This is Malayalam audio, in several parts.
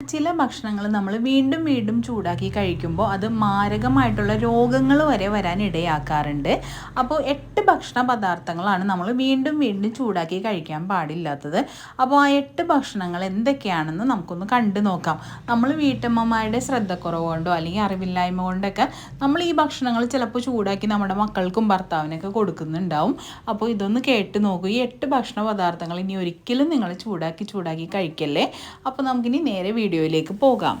ചില ഭക്ഷണങ്ങൾ നമ്മൾ വീണ്ടും വീണ്ടും ചൂടാക്കി കഴിക്കുമ്പോൾ അത് മാരകമായിട്ടുള്ള രോഗങ്ങൾ വരെ വരാൻ ഇടയാക്കാറുണ്ട്. അപ്പോൾ എട്ട് ഭക്ഷണ പദാർത്ഥങ്ങളാണ് നമ്മൾ വീണ്ടും വീണ്ടും ചൂടാക്കി കഴിക്കാൻ പാടില്ലാത്തത്. അപ്പോൾ ആ എട്ട് ഭക്ഷണങ്ങൾ എന്തൊക്കെയാണെന്ന് നമുക്കൊന്ന് കണ്ടു നോക്കാം. നമ്മൾ വീട്ടമ്മമാരുടെ ശ്രദ്ധക്കുറവ് കൊണ്ടോ അല്ലെങ്കിൽ അറിവില്ലായ്മ കൊണ്ടൊക്കെ നമ്മൾ ഈ ഭക്ഷണങ്ങൾ ചിലപ്പോൾ ചൂടാക്കി നമ്മുടെ മക്കൾക്കും ഭർത്താവിനൊക്കെ കൊടുക്കുന്നുണ്ടാവും. അപ്പോൾ ഇതൊന്ന് കേട്ട് നോക്കൂ. ഈ എട്ട് ഭക്ഷണ പദാർത്ഥങ്ങൾ ഇനി ഒരിക്കലും നിങ്ങൾ ചൂടാക്കി ചൂടാക്കി കഴിക്കല്ലേ? അപ്പോൾ നമുക്കിനി നേരെ വീഡിയോയിലേക്ക് പോകാം.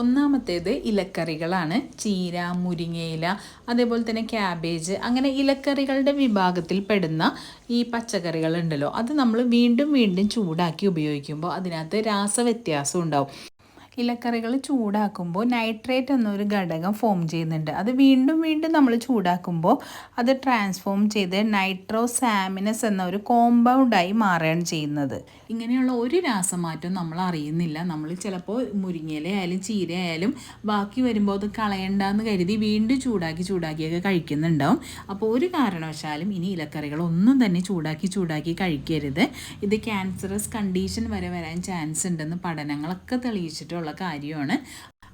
ഒന്നാമത്തേത് ഇലക്കറികളാണ്. ചീര മുരിങ്ങയില അതേപോലെ തന്നെ ക്യാബേജ് അങ്ങനെ ഇലക്കറികളുടെ വിഭാഗത്തിൽ പെടുന്ന ഈ പച്ചക്കറികൾ ഉണ്ടല്ലോ. അത് നമ്മൾ വീണ്ടും വീണ്ടും ചൂടാക്കി ഉപയോഗിക്കുമ്പോൾ അതിനകത്ത് രാസവ്യത്യാസം ഉണ്ടാവും. ഇലക്കറികൾ ചൂടാക്കുമ്പോൾ നൈട്രേറ്റ് എന്നൊരു ഘടകം ഫോം ചെയ്യുന്നുണ്ട്. അത് വീണ്ടും വീണ്ടും നമ്മൾ ചൂടാക്കുമ്പോൾ അത് ട്രാൻസ്ഫോം ചെയ്ത് നൈട്രോസാമിനസ് എന്ന ഒരു കോമ്പൗണ്ടായി മാറുകയാണ് ചെയ്യുന്നത്. ഇങ്ങനെയുള്ള ഒരു രാസമാറ്റം നമ്മൾ അറിയുന്നില്ല. നമ്മൾ ചിലപ്പോൾ മുരിങ്ങയില ചീരയായാലും ബാക്കി വരുമ്പോൾ അത് കളയണ്ടെന്ന് കരുതി വീണ്ടും ചൂടാക്കി ചൂടാക്കിയൊക്കെ കഴിക്കുന്നുണ്ടാവും. അപ്പോൾ ഒരു കാരണവശാലും ഇനി ഇലക്കറികൾ ഒന്നും തന്നെ ചൂടാക്കി ചൂടാക്കി കഴിക്കരുത്. ഇത് ക്യാൻസറസ് കണ്ടീഷൻ വരെ വരാൻ ചാൻസ് ഉണ്ടെന്ന് പഠനങ്ങളൊക്കെ തെളിയിച്ചിട്ടുള്ള കാര്യമാണ്.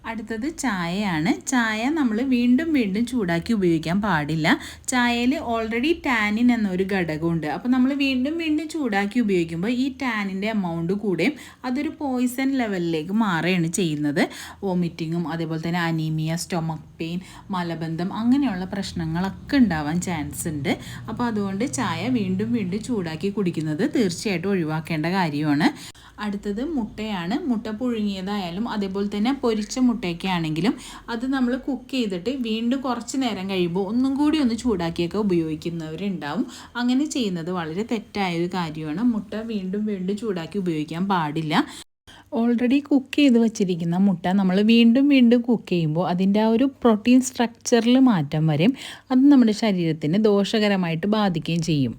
അടുത്തത് ചായയാണ്. ചായ നമ്മൾ വീണ്ടും വീണ്ടും ചൂടാക്കി ഉപയോഗിക്കാൻ പാടില്ല. ചായയിൽ ഓൾറെഡി ടാനിൻ എന്നൊരു ഘടകമുണ്ട്. അപ്പോൾ നമ്മൾ വീണ്ടും വീണ്ടും ചൂടാക്കി ഉപയോഗിക്കുമ്പോൾ ഈ ടാനിന്റെ എമൗണ്ട് കൂടെയും അതൊരു പോയിസൺ ലെവലിലേക്ക് മാറുകയാണ് ചെയ്യുന്നത്. വോമിറ്റിങ്ങും അതേപോലെ തന്നെ അനീമിയ സ്റ്റൊമക് പെയിൻ മലബന്ധം അങ്ങനെയുള്ള പ്രശ്നങ്ങളൊക്കെ ഉണ്ടാവാൻ ചാൻസ് ഉണ്ട്. അപ്പോൾ അതുകൊണ്ട് ചായ വീണ്ടും വീണ്ടും ചൂടാക്കി കുടിക്കുന്നത് തീർച്ചയായിട്ടും ഒഴിവാക്കേണ്ട കാര്യമാണ്. അടുത്തത് മുട്ടയാണ്. മുട്ട പുഴുങ്ങിയതായാലും അതേപോലെ തന്നെ പൊരിച്ച മുട്ടയൊക്കെ ആണെങ്കിലും അത് നമ്മൾ കുക്ക് ചെയ്തിട്ട് വീണ്ടും കുറച്ച് നേരം കഴിയുമ്പോൾ ഒന്നും കൂടി ഒന്ന് ചൂടാക്കിയൊക്കെ ഉപയോഗിക്കുന്നവരുണ്ടാവും. അങ്ങനെ ചെയ്യുന്നത് വളരെ തെറ്റായ ഒരു കാര്യമാണ്. മുട്ട വീണ്ടും വീണ്ടും ചൂടാക്കി ഉപയോഗിക്കാൻ പാടില്ല. ഓൾറെഡി കുക്ക് ചെയ്ത് വച്ചിരിക്കുന്ന മുട്ട നമ്മൾ വീണ്ടും വീണ്ടും കുക്ക് ചെയ്യുമ്പോൾ അതിന്റെ ആ ഒരു പ്രോട്ടീൻ സ്ട്രക്ചറിൽ മാറ്റം വരും. അത് നമ്മുടെ ശരീരത്തിന് ദോഷകരമായിട്ട് ബാധിക്കുകയും ചെയ്യും.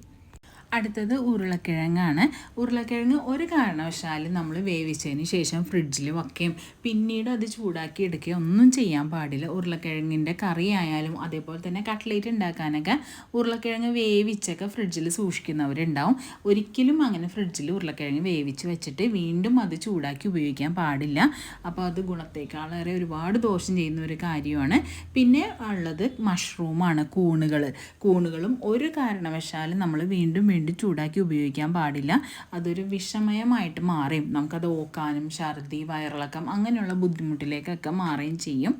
അടുത്തത് ഉരുളക്കിഴങ്ങാണ്. ഉരുളക്കിഴങ്ങ് ഒരു കാരണവശാലും നമ്മൾ വേവിച്ചതിന് ശേഷം ഫ്രിഡ്ജിൽ വയ്ക്കുകയും പിന്നീട് അത് ചൂടാക്കി എടുക്കുകയും ഒന്നും ചെയ്യാൻ പാടില്ല. ഉരുളക്കിഴങ്ങിന്റെ കറി ആയാലും അതേപോലെ തന്നെ കട്ട്ലേറ്റ് ഉണ്ടാക്കാനൊക്കെ ഉരുളക്കിഴങ്ങ് വേവിച്ചൊക്കെ ഫ്രിഡ്ജിൽ സൂക്ഷിക്കുന്നവരുണ്ടാവും. ഒരിക്കലും അങ്ങനെ ഫ്രിഡ്ജിൽ ഉരുളക്കിഴങ്ങ് വേവിച്ച് വെച്ചിട്ട് വീണ്ടും അത് ചൂടാക്കി ഉപയോഗിക്കാൻ പാടില്ല. അപ്പോൾ അത് ഗുണത്തേക്കാളേറെ ഒരുപാട് ദോഷം ചെയ്യുന്ന ഒരു കാര്യമാണ്. പിന്നെ ഉള്ളത് മഷ്റൂമാണ് കൂണുകൾ കൂണുകളും ഒരു കാരണവശാലും നമ്മൾ വീണ്ടും വീണ്ടും ചൂടാക്കി ഉപയോഗിക്കാൻ പാടില്ല. അതൊരു വിഷമയമായിട്ട് മാറിയും നമുക്കത് ഓക്കാനും ഛർദി വയറിളക്കം അങ്ങനെയുള്ള ബുദ്ധിമുട്ടിലേക്കൊക്കെ മാറുകയും ചെയ്യും.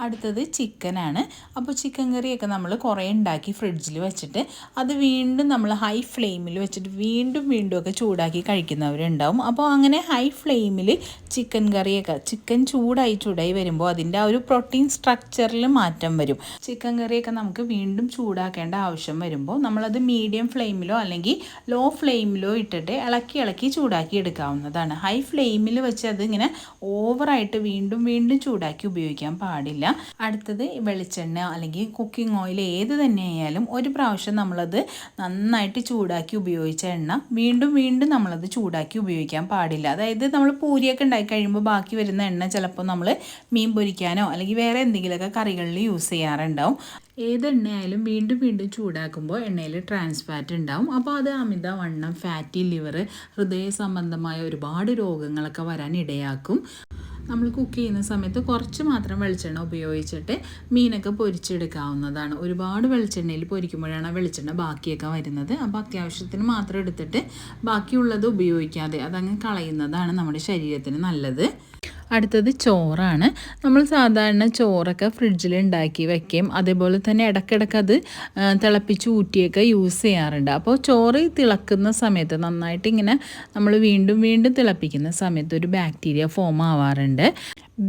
അടുത്തത് ചിക്കനാണ്. അപ്പോൾ ചിക്കൻ കറിയൊക്കെ നമ്മൾ കുറേ ഉണ്ടാക്കി ഫ്രിഡ്ജിൽ വെച്ചിട്ട് അത് വീണ്ടും നമ്മൾ ഹൈ ഫ്ലെയിമിൽ വെച്ചിട്ട് വീണ്ടും വീണ്ടും ഒക്കെ ചൂടാക്കി കഴിക്കുന്നവരുണ്ടാവും. അപ്പോൾ അങ്ങനെ ഹൈ ഫ്ലെയിമിൽ ചിക്കൻ കറിയൊക്കെ ചിക്കൻ ചൂടായി ചൂടായി വരുമ്പോൾ അതിന്റെ ആ ഒരു പ്രോട്ടീൻ സ്ട്രക്ചറിൽ മാറ്റം വരും. ചിക്കൻ കറിയൊക്കെ നമുക്ക് വീണ്ടും ചൂടാക്കേണ്ട ആവശ്യം വരുമ്പോൾ നമ്മളത് മീഡിയം ഫ്ലെയിമിലോ അല്ലെങ്കിൽ ലോ ഫ്ലെയിമിലോ ഇട്ടിട്ട് ഇളക്കി ഇളക്കി ചൂടാക്കി എടുക്കാവുന്നതാണ്. ഹൈ ഫ്ലെയിമിൽ വെച്ച് അതിങ്ങനെ ഓവറായിട്ട് വീണ്ടും വീണ്ടും ചൂടാക്കി ഉപയോഗിക്കാൻ പാടില്ല. അടുത്തത് വെളിച്ചെണ്ണ അല്ലെങ്കിൽ കുക്കിംഗ് ഓയിൽ ഏത് തന്നെ ആയാലും ഒരു പ്രാവശ്യം നമ്മളത് നന്നായിട്ട് ചൂടാക്കി ഉപയോഗിച്ച എണ്ണ വീണ്ടും വീണ്ടും നമ്മളത് ചൂടാക്കി ഉപയോഗിക്കാൻ പാടില്ല. അതായത് നമ്മൾ പൂരിയൊക്കെ ഉണ്ടാക്കി കഴിയുമ്പോൾ ബാക്കി വരുന്ന എണ്ണ ചിലപ്പോൾ നമ്മൾ മീൻ പൊരിക്കാനോ അല്ലെങ്കിൽ വേറെ എന്തെങ്കിലുമൊക്കെ കറികളിൽ യൂസ് ചെയ്യാറുണ്ടാവും. ഏത് എണ്ണയായാലും വീണ്ടും വീണ്ടും ചൂടാക്കുമ്പോൾ എണ്ണയിൽ ട്രാൻസ്ഫാറ്റ് ഉണ്ടാവും. അപ്പോൾ അത് അമിതവണ്ണം ഫാറ്റി ലിവർ ഹൃദയ സംബന്ധമായ ഒരുപാട് രോഗങ്ങളൊക്കെ വരാൻ ഇടയാക്കും. നമ്മൾ കുക്ക് ചെയ്യുന്ന സമയത്ത് കുറച്ച് മാത്രം വെളിച്ചെണ്ണ ഉപയോഗിച്ചിട്ട് മീനൊക്കെ പൊരിച്ചെടുക്കാവുന്നതാണ്. ഒരുപാട് വെളിച്ചെണ്ണയിൽ പൊരിക്കുമ്പോഴാണ് വെളിച്ചെണ്ണ ബാക്കിയൊക്കെ വരുന്നത്. അപ്പോൾ അത്യാവശ്യത്തിന് മാത്രം എടുത്തിട്ട് ബാക്കിയുള്ളത് ഉപയോഗിക്കാതെ അതങ്ങ് കളയുന്നതാണ് നമ്മുടെ ശരീരത്തിന് നല്ലത്. അടുത്തത് ചോറാണ്. നമ്മൾ സാധാരണ ചോറൊക്കെ ഫ്രിഡ്ജിൽ ഉണ്ടാക്കി വയ്ക്കുകയും അതേപോലെ തന്നെ ഇടയ്ക്കിടയ്ക്ക് അത് തിളപ്പിച്ച് ഊറ്റിയൊക്കെ യൂസ് ചെയ്യാറുണ്ട്. അപ്പോൾ ചോറ് തിളക്കുന്ന സമയത്ത് നന്നായിട്ട് ഇങ്ങനെ നമ്മൾ വീണ്ടും വീണ്ടും തിളപ്പിക്കുന്ന സമയത്ത് ഒരു ബാക്ടീരിയ ഫോം ആവാറുണ്ട്.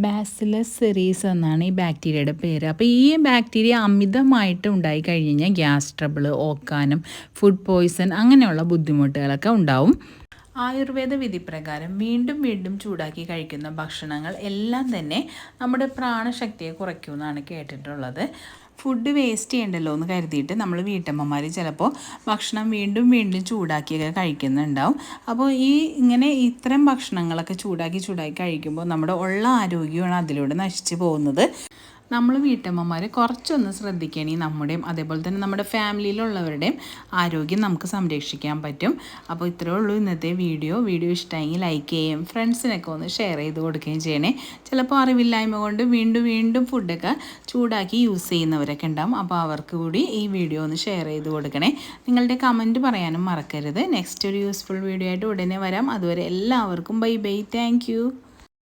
ബാസിലസ് സെറീസ് എന്നാണ് ഈ ബാക്ടീരിയയുടെ പേര്. അപ്പോൾ ഈ ബാക്ടീരിയ അമിതമായിട്ട് ഉണ്ടായി കഴിഞ്ഞ് കഴിഞ്ഞാൽ ഗ്യാസ് ട്രബിൾ ഓക്കാനം ഫുഡ് പോയ്സൺ അങ്ങനെയുള്ള ബുദ്ധിമുട്ടുകളൊക്കെ ഉണ്ടാവും. ആയുർവേദ വിധി പ്രകാരം വീണ്ടും വീണ്ടും ചൂടാക്കി കഴിക്കുന്ന ഭക്ഷണങ്ങൾ എല്ലാം തന്നെ നമ്മുടെ പ്രാണശക്തിയെ കുറയ്ക്കുമെന്നാണ് കേട്ടിട്ടുള്ളത്. ഫുഡ് വേസ്റ്റ് ചെയ്യണ്ടല്ലോ എന്ന് കരുതിയിട്ട് നമ്മൾ വീട്ടമ്മമാർ ചിലപ്പോൾ ഭക്ഷണം വീണ്ടും വീണ്ടും ചൂടാക്കിയൊക്കെ കഴിക്കുന്നുണ്ടാവും. അപ്പോൾ ഈ ഇങ്ങനെ ഇത്തരം ഭക്ഷണങ്ങളൊക്കെ ചൂടാക്കി ചൂടാക്കി കഴിക്കുമ്പോൾ നമ്മുടെ ഉള്ള ആരോഗ്യമാണ് അതിലൂടെ നശിച്ചു പോകുന്നത്. നമ്മൾ വീട്ടമ്മമാർ കുറച്ചൊന്ന് ശ്രദ്ധിക്കണേ നമ്മുടെയും അതേപോലെ തന്നെ നമ്മുടെ ഫാമിലിയിലുള്ളവരുടെയും ആരോഗ്യം നമുക്ക് സംരക്ഷിക്കാൻ പറ്റും. അപ്പോൾ ഇത്രയേ ഉള്ളൂ ഇന്നത്തെ വീഡിയോ. വീഡിയോ ഇഷ്ടമെങ്കിൽ ലൈക്ക് ചെയ്യുകയും ഫ്രണ്ട്സിനൊക്കെ ഒന്ന് ഷെയർ ചെയ്ത് കൊടുക്കുകയും ചെയ്യണേ. ചിലപ്പോൾ അറിവില്ലായ്മ കൊണ്ട് വീണ്ടും വീണ്ടും ഫുഡൊക്കെ ചൂടാക്കി യൂസ് ചെയ്യുന്നവരൊക്കെ ഉണ്ടാവും. അപ്പോൾ അവർക്ക് കൂടി ഈ വീഡിയോ ഒന്ന് ഷെയർ ചെയ്ത് കൊടുക്കണേ. നിങ്ങളുടെ കമന്റ് പറയാനും മറക്കരുത്. നെക്സ്റ്റ് ഒരു യൂസ്ഫുൾ വീഡിയോ ആയിട്ട് ഉടനെ വരാം. അതുവരെ എല്ലാവർക്കും ബൈ ബൈ താങ്ക്